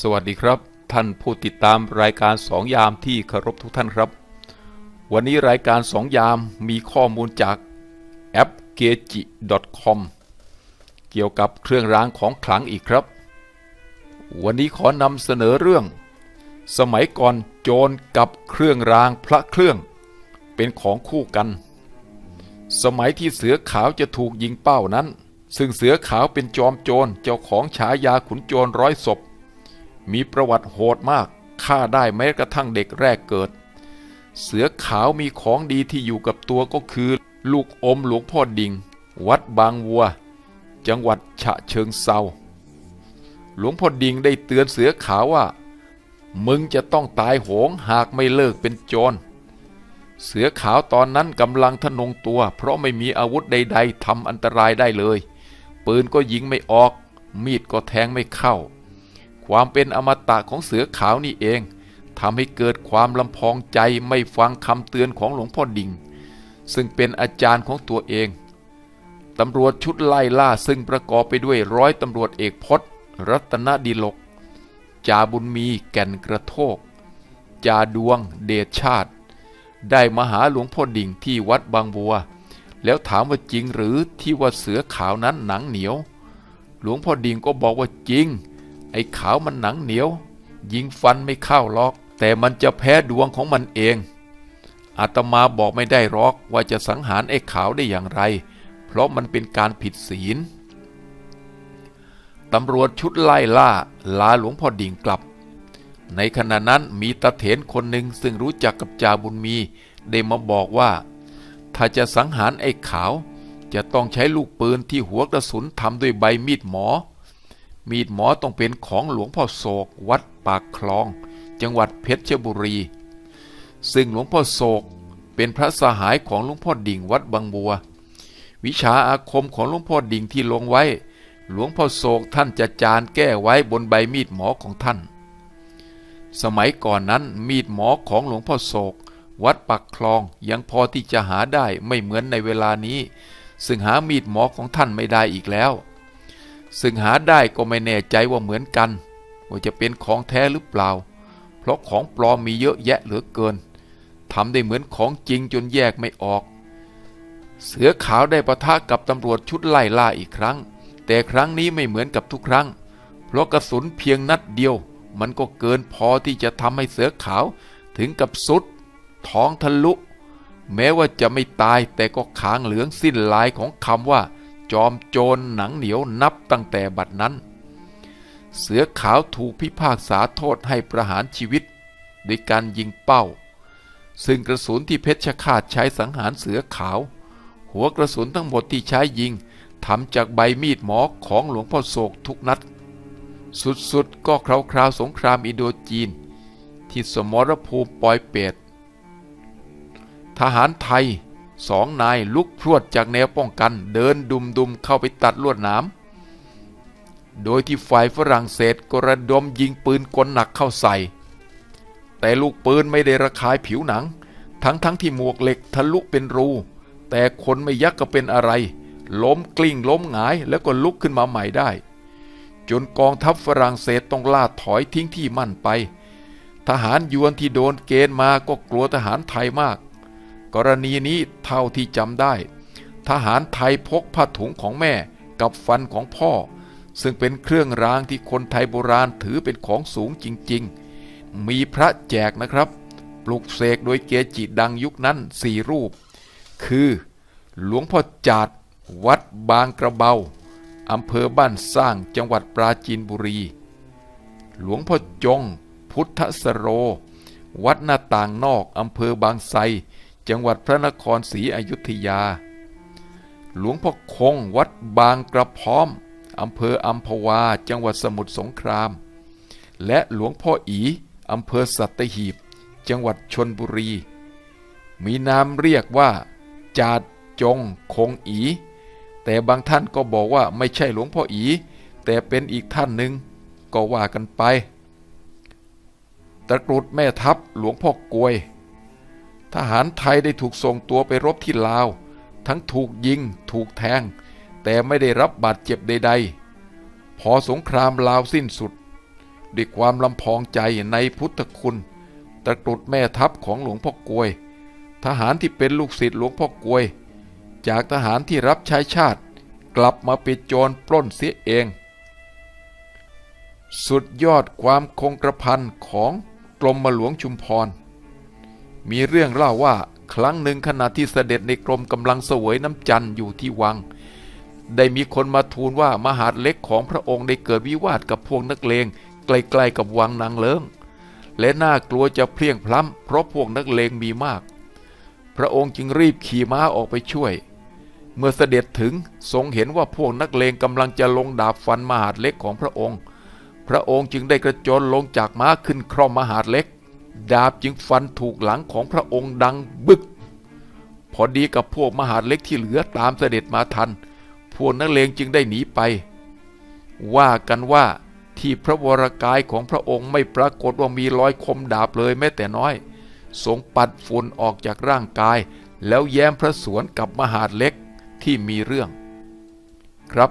สวัสดีครับ ท่านผู้ติดตามรายการสองยามที่เคารพทุกท่านครับ วันนี้รายการสองยามมีข้อมูลจากแอป g e j i c o m เกี่ยวกับเครื่องรางของขลังอีกครับ วันนี้ขอนำเสนอเรื่อง สมัยก่อนโจรกับเครื่องรางพระเครื่อง เป็นของคู่กัน สมัยที่เสือขาวจะถูกยิงเป้านั้น ซึ่งเสือขาวเป็นจอมโจรเจ้าของฉายาขุนโจรร้อยศพ มีประวัติโหดมากฆ่าได้แม้กระทั่งเด็กแรกเกิด เสือขาวมีของดีที่อยู่กับตัวก็คือ ลูกอมหลวงพ่อดิง วัดบางวัว จังหวัดฉะเชิงเซาหลวงพ่อดิงได้เตือนเสือขาวว่า มึงจะต้องตายโหงหากไม่เลิกเป็นโจรเสือขาวตอนนั้นกำลังทะนงตัว เพราะไม่มีอาวุธใด ๆทำอันตรายได้เลย ปืนก็ยิงไม่ออก มีดก็แทงไม่เข้า ความเป็นอมตะของเสือขาวนี่เองทำให้เกิดความลำพองใจไม่ฟังคำเตือนของหลวงพ่อดิ่ง ซึ่งเป็นอาจารย์ของตัวเองตำรวจชุดไล่ล่าซึ่งประกอบไปด้วยร้อยตำรวจเอกพศรัตนดีลกจาบุญมีแก่นกระโทกจาดวงเดชชาติ ได้มาหาหลวงพ่อดิ่งที่วัดบางบัว แล้วถามว่าจริงหรือที่ว่าเสือขาวนั้นหนังเหนียว หลวงพ่อดิ่งก็บอกว่าจริง ไอ้ขาวมันหนังเหนียว ยิงฟันไม่เข้าหรอก แต่มันจะแพ้ดวงของมันเองอาตมาบอกไม่ได้หรอกว่าจะสังหารไอ้ขาวได้อย่างไร เพราะมันเป็นการผิดศีลตำรวจชุดไล่ล่าลาหลวงพ่อดิ่งกลับ ในขณะนั้นมีตาเถนคนหนึ่งซึ่งรู้จักกับจาบุญมีได้มาบอกว่า ถ้าจะสังหารไอ้ขาว จะต้องใช้ลูกปืนที่หัวกระสุนทำด้วยใบมีดหมอ มีดหมอต้องเป็นของหลวงพ่อโศกวัดปากคลอง จังหวัดเพชรบุรี ซึ่งหลวงพ่อโศกเป็นพระสหายของหลวงพ่อดิ่งวัดบางบัว วิชาอาคมของหลวงพ่อดิ่งที่ลงไว้ หลวงพ่อโศกท่านจะจานแก้ไว้บนใบมีดหมอของท่าน สมัยก่อนนั้นมีดหมอของหลวงพ่อโศก วัดปักคลองยังพอที่จะหาได้ไม่เหมือนในเวลานี้ ซึ่งหามีดหมอของท่านไม่ได้อีกแล้ว ซึ่งหาได้ก็ไม่แน่ใจว่าเหมือนกัน ว่าจะเป็นของแท้หรือเปล่า เพราะของปลอมมีเยอะแยะเหลือเกินทำได้เหมือนของจริงจนแยกไม่ออก เสือขาวได้ประทะกับตำรวจชุดไล่ล่าอีกครั้ง แต่ครั้งนี้ไม่เหมือนกับทุกครั้ง เพราะกระสุนเพียงนัดเดียว มันก็เกินพอที่จะทำให้เสือขาวถึงกับสุด ท้องทะลุ แม้ว่าจะไม่ตายแต่ก็ขางเหลืองสิ้นลายของคำว่า จอมโจรหนังเหนียวนับตั้งแต่บัดนั้น เสือขาวถูกพิพากษาโทษให้ประหารชีวิตโดยการยิงเป้า ซึ่งกระสุนที่เพชรฆาตใช้สังหารเสือขาว หัวกระสุนทั้งหมดที่ใช้ยิงทำจากใบมีดหมอของหลวงพ่อโศกทุกนัด สุดๆ ก็คราวคราวสงครามอินโดจีน ที่สมรภูมิปอยเปตทหารไทย สองนายลุกพรวดจากแนวป้องกันเดินดุมๆเข้าไปตัดลวดหนาม โดยที่ฝ่ายฝรั่งเศสกระดมยิงปืนกลหนักเข้าใส่ แต่ลูกปืนไม่ได้ระคายผิวหนัง ทั้งๆทที่หมวกเหล็กทะลุเป็นรู แต่คนไม่ยักก็เป็นอะไร ล้มกลิ้งล้มหงายแล้วก็ลุกขึ้นมาใหม่ได้ จนกองทัพฝรั่งเศสต้องล่าถอยทิ้งที่มั่นไป ทหารยวนที่โดนเกณฑ์มาก็กลัวทหารไทยมาก กรณีนี้เท่าที่จำได้ ทหารไทยพกผ้าถุงของแม่กับฟันของพ่อ ซึ่งเป็นเครื่องรางที่คนไทยโบราณถือเป็นของสูงจริงๆ มีพระแจกนะครับ ปลุกเสกโดยเกจิดังยุคนั้นสี่รูป คือหลวงพ่อจาดวัดบางกระเบาอำเภอบ้านสร้างจังหวัดปราจีนบุรี หลวงพ่อจง พุทธสโร วัดหน้าต่างนอกอำเภอบางไทร จังหวัดพระนครศรีอยุธยา หลวงพ่อคงวัดบางกระพร้อมอำเภออัมพวา จังหวัดสมุทรสงคราม และหลวงพ่ออีอำเภอสัตหีบ จังหวัดชนบุรี มีนามเรียกว่า จาดจงคงอี แต่บางท่านก็บอกว่าไม่ใช่หลวงพ่ออี แต่เป็นอีกท่านหนึ่งก็ว่ากันไปตะกรุดแม่ทัพหลวงพ่อกวย ทหารไทยได้ถูกส่งตัวไปรบที่ลาว ทั้งถูกยิง ถูกแทง แต่ไม่ได้รับบาดเจ็บใด ๆ พอสงครามลาวสิ้นสุด ด้วยความลำพองใจในพุทธคุณตะกรุดแม่ทัพของหลวงพ่อกลวย ทหารที่เป็นลูกศิษย์หลวงพ่อกลวย จากทหารที่รับใช้ชาติ กลับมาเป็นโจรปล้นเสียเอง สุดยอดความคงกระพันของกรมหลวงชุมพร มีเรื่องเล่าว่าครั้งหนึ่งขณะที่เสด็จในกรมกำลังเสวยน้ำจันทร์อยู่ที่วัง ได้มีคนมาทูลว่ามหาดเล็กของพระองค์ได้เกิดวิวาทกับพวกนักเลงใกล้ๆกับวังนางเลิงและน่ากลัวจะเพลียงพล้ำเพราะพวกนักเลงมีมาก พระองค์จึงรีบขี่ม้าออกไปช่วย เมื่อเสด็จถึงทรงเห็นว่าพวกนักเลงกำลังจะลงดาบฟันมหาดเล็กของพระองค์ พระองค์จึงได้กระโจนลงจากม้าขึ้นคร่อมมหาดเล็ก ดาบจึงฟันถูกหลังของพระองค์ดังบึก พอดีกับพวกมหาเล็กที่เหลือตามเสด็จมาทัน พวกนักเลงจึงได้หนีไป ว่ากันว่าที่พระวรากายของพระองค์ไม่ปรากฏว่ามีรอยคมดาบเลยแม้แต่น้อยทรงปัดฝุ่นออกจากร่างกาย แล้วแย้มพระสวนกับมหาเล็กที่มีเรื่อง ครับ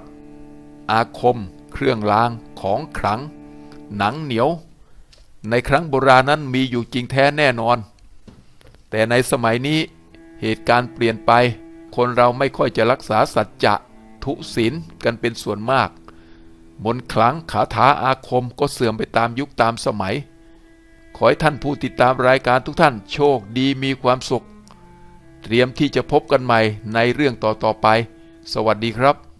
อาคม เครื่องรางของขลัง หนังเหนียว ในครั้งโบราณนั้นมีอยู่จริงแท้แน่นอน แต่ในสมัยนี้เหตุการณ์เปลี่ยนไป คนเราไม่ค่อยจะรักษาสัจจะทุศีลกันเป็นส่วนมากมนต์ขลังคาถาอาคมก็เสื่อมไปตามยุคตามสมัย ขอให้ท่านผู้ติดตามรายการทุกท่านโชคดีมีความสุข เตรียมที่จะพบกันใหม่ในเรื่องต่อๆไป สวัสดีครับ